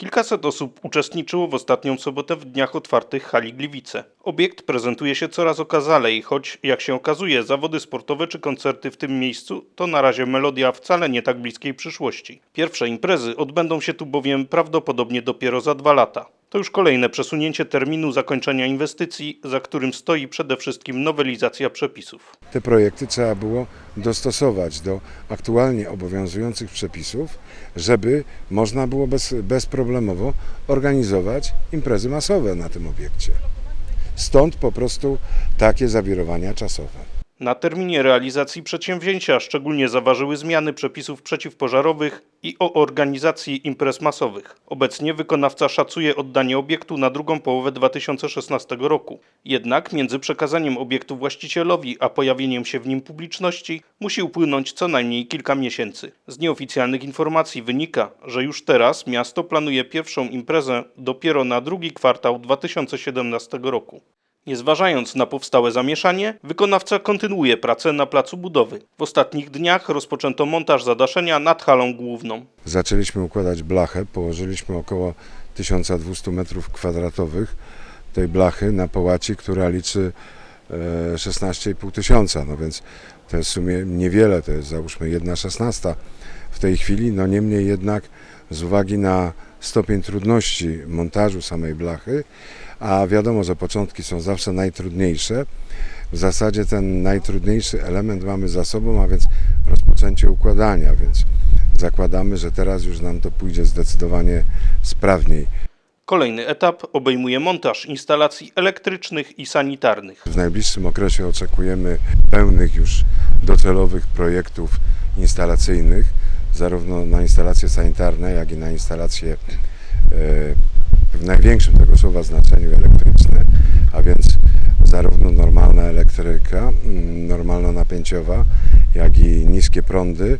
Kilkaset osób uczestniczyło w ostatnią sobotę w dniach otwartych hali Gliwice. Obiekt prezentuje się coraz okazalej, choć jak się okazuje, zawody sportowe czy koncerty w tym miejscu to na razie melodia wcale nie tak bliskiej przyszłości. Pierwsze imprezy odbędą się tu bowiem prawdopodobnie dopiero za dwa lata. To już kolejne przesunięcie terminu zakończenia inwestycji, za którym stoi przede wszystkim nowelizacja przepisów. te projekty trzeba było dostosować do aktualnie obowiązujących przepisów, żeby można było bez, bezproblemowo organizować imprezy masowe na tym obiekcie. Stąd po prostu takie zawirowania czasowe. Na terminie realizacji przedsięwzięcia szczególnie zaważyły zmiany przepisów przeciwpożarowych i o organizacji imprez masowych. Obecnie wykonawca szacuje oddanie obiektu na drugą połowę 2016 roku. Jednak między przekazaniem obiektu właścicielowi a pojawieniem się w nim publiczności musi upłynąć co najmniej kilka miesięcy. Z nieoficjalnych informacji wynika, że już teraz miasto planuje pierwszą imprezę dopiero na drugi kwartał 2017 roku. Nie zważając na powstałe zamieszanie, wykonawca kontynuuje pracę na placu budowy. W ostatnich dniach rozpoczęto montaż zadaszenia nad halą główną. Zaczęliśmy układać blachę, położyliśmy około 1200 metrów kwadratowych tej blachy na połaci, która liczy e, 16,5 tysiąca, no więc to jest w sumie niewiele, to jest załóżmy 1 szesnasta w tej chwili, no niemniej jednak z uwagi na stopień trudności montażu samej blachy, a wiadomo, że początki są zawsze najtrudniejsze, w zasadzie ten najtrudniejszy element mamy za sobą, a więc rozpoczęcie układania, więc zakładamy, że teraz już nam to pójdzie zdecydowanie sprawniej. Kolejny etap obejmuje montaż instalacji elektrycznych i sanitarnych. W najbliższym okresie oczekujemy pełnych już docelowych projektów instalacyjnych, zarówno na instalacje sanitarne, jak i na instalacje e, w największym tego słowa znaczeniu elektryczne, a więc zarówno normalna elektryka, mm, normalno napięciowa, jak i niskie prądy,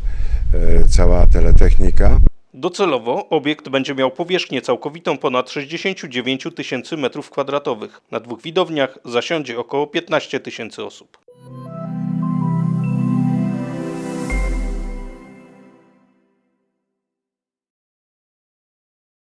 e, cała teletechnika. Docelowo obiekt będzie miał powierzchnię całkowitą ponad 69 tysięcy metrów kwadratowych. Na dwóch widowniach zasiądzie około 15 tysięcy osób.